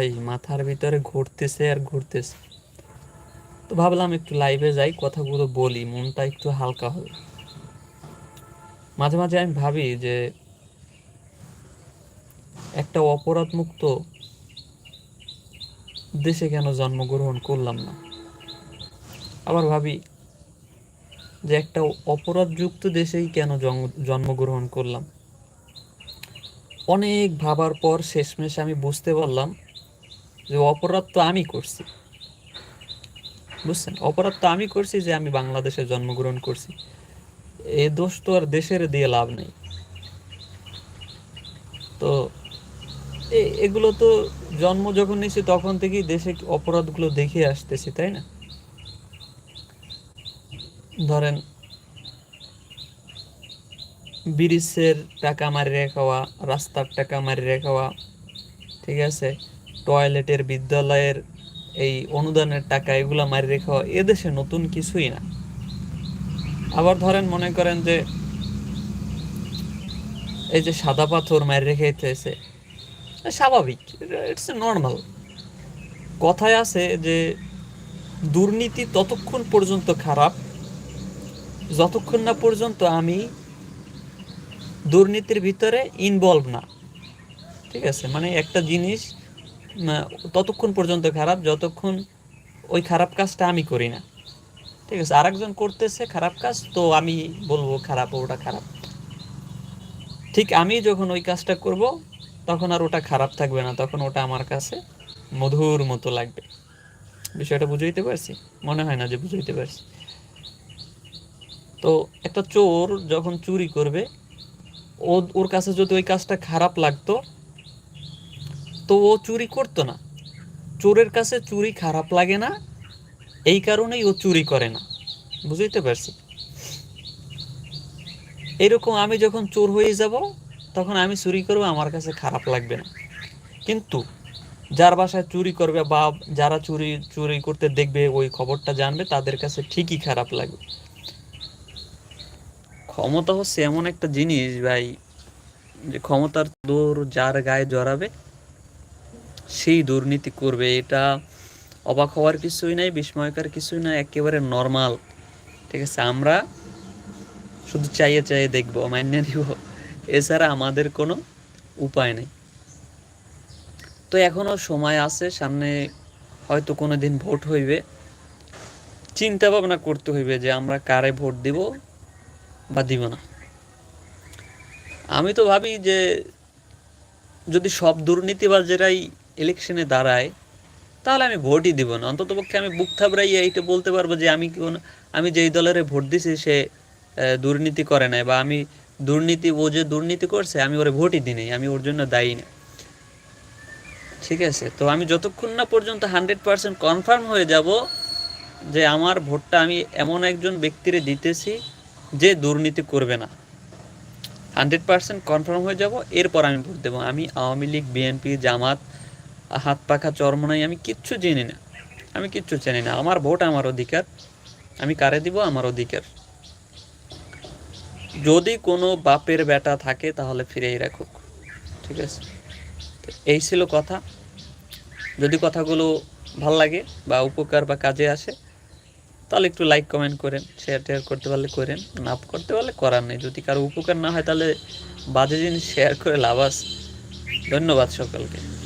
ভাই, মাথার ভিতরে ঘুরতেছে আর ঘুরতেছে। তো ভাবলাম একটু লাইভে যাই, কথাগুলো বলি, মনটা একটু হালকা হবে। মাঝে মাঝে আমি ভাবি যে, একটা অপরাধ মুক্ত দেশে কেন জন্মগ্রহণ করলাম না? আবার ভাবি যে, একটা অপরাধযুক্ত দেশেই কেন জন্ম- জন্মগ্রহণ করলাম? অনেক ভাবার পর শেষমেশ আমি বুঝতে পারলাম যে অপরাধ তো আমি করছি। বুঝছেন? অপরাধ তো আমি করছি যে আমি বাংলাদেশে জন্মগ্রহণ করছি। এ দোষ তো আর দেশের দিয়ে লাভ নেই। তো এগুলো তো জন্ম যখন নিয়েছি তখন থেকেই দেশে অপরাধগুলো দেখে আসতেছি, তাই না? ধরেন ব্রিজের টাকা মারিয়ে খাওয়া, রাস্তার টাকা মারিয়ে রেখাওয়া ঠিক আছে? টয়লেটের, বিদ্যালয়ের এই অনুদানের টাকা এগুলা মারিয়ে খাওয়া এদেশে নতুন কিছুই না। আবার ধরেন মনে করেন যে এই যে সাদা পাথর মারি রেখে খাইতেছে স্বাভাবিক ইটস নর্মাল কথায় আছে যে দুর্নীতি ততক্ষণ পর্যন্ত খারাপ, যতক্ষণ না পর্যন্ত আমি দুর্নীতির ভিতরে ইনভলভ না। ঠিক আছে? মানে একটা জিনিস ততক্ষণ পর্যন্ত খারাপ, যতক্ষণ ওই খারাপ কাজটা আমি করি না। ঠিক আছে, আরেকজন করতেছে খারাপ কাজ, তো আমি বলব খারাপ, ওটা খারাপ। ঠিক আমি যখন ওই কাজটা করব, তখন আর ওটা খারাপ থাকবে না, তখন ওটা আমার কাছে মধুর মতো লাগবে। বিষয়টা বুঝাইতে পারছি? মনে হয় না যে বুঝাইতে পারছি। তো একটা চোর যখন চুরি করবে ওর কাছে যদি ওই কাজটা খারাপ লাগতো তো ও চুরি করতো না। চোরের কাছে চুরি খারাপ লাগে না, এই কারণেই ও চুরি করে না। বুঝতে পারছি? এরকম আমি যখন চোর হয়ে যাব, তখন আমি চুরি করব, আমার কাছে খারাপ লাগবে না। কিন্তু যার বাসায় চুরি করবে বা যারা চুরি চুরি করতে দেখবে, ওই খবরটা জানবে, তাদের কাছে ঠিকই খারাপ লাগবে। ক্ষমতা হচ্ছে এমন একটা জিনিস ভাই, যে ক্ষমতার দৌড় যার গায়ে জড়াবে সেই দুর্নীতি করবে, এটা অবাক হওয়ার কিছুই নাই, বিস্ময়কার কিছুই না একেবারে নর্মাল ঠিক আছে? আমরা শুধু চাইয়ে চাইয়ে দেখব মান্য নিব, এছাড়া আমাদের কোনো উপায় নেই। তো এখনও সময় আছে, সামনে হয়তো কোনো দিন ভোট হইবে। চিন্তা ভাবনা করতে হইবে যে আমরা কারে ভোট দিব বা দিব না। আমি তো ভাবি যে যদি সব দুর্নীতিবাজেরাই ইলেকশনে দাঁড়ায়, তাহলে আমি ভোটই দিব না। অন্তত পক্ষে আমি বুক থাবড়াইয়া এইটা বলতে পারব যে আমি কোন আমি যেই দলের ভোট দিছি সে দুর্নীতি করে নাই বা আমি দুর্নীতি, ও যে দুর্নীতি করছে, আমি ওরে ভোটই দিই আমি ওর জন্য দায়ী না। ঠিক আছে? তো আমি যতক্ষণ না পর্যন্ত হান্ড্রেড পার্সেন্ট কনফার্ম হয়ে যাব যে আমার ভোটটা আমি এমন একজন ব্যক্তিরে দিতেছি যে দুর্নীতি করবে না। হান্ড্রেড পার্সেন্ট কনফার্ম হয়ে যাব, এরপর আমি ভোট দেবো। আমি আওয়ামী লীগ, বিএনপি, জামাত হাত পাখা চরমনাই আমি কিচ্ছু চিনি না। আমি কিচ্ছু চিনি না। আমার ভোট আমার অধিকার। আমি কারে দিব? আমার অধিকার। যদি কোনো বাপের বেটা থাকে, তাহলে ফিরেই রাখুক। ঠিক আছে? এই ছিল কথা। যদি কথাগুলো ভালো লাগে বা উপকার বা কাজে আসে, তাহলে একটু লাইক কমেন্ট করেন শেয়ার টেয়ার করতে পারলে করেন। না করতে পারলে করার নেই। যদি কারও উপকার না হয়, তাহলে বাজে জিনিস শেয়ার করে লাভ আছে। ধন্যবাদ সকলকে।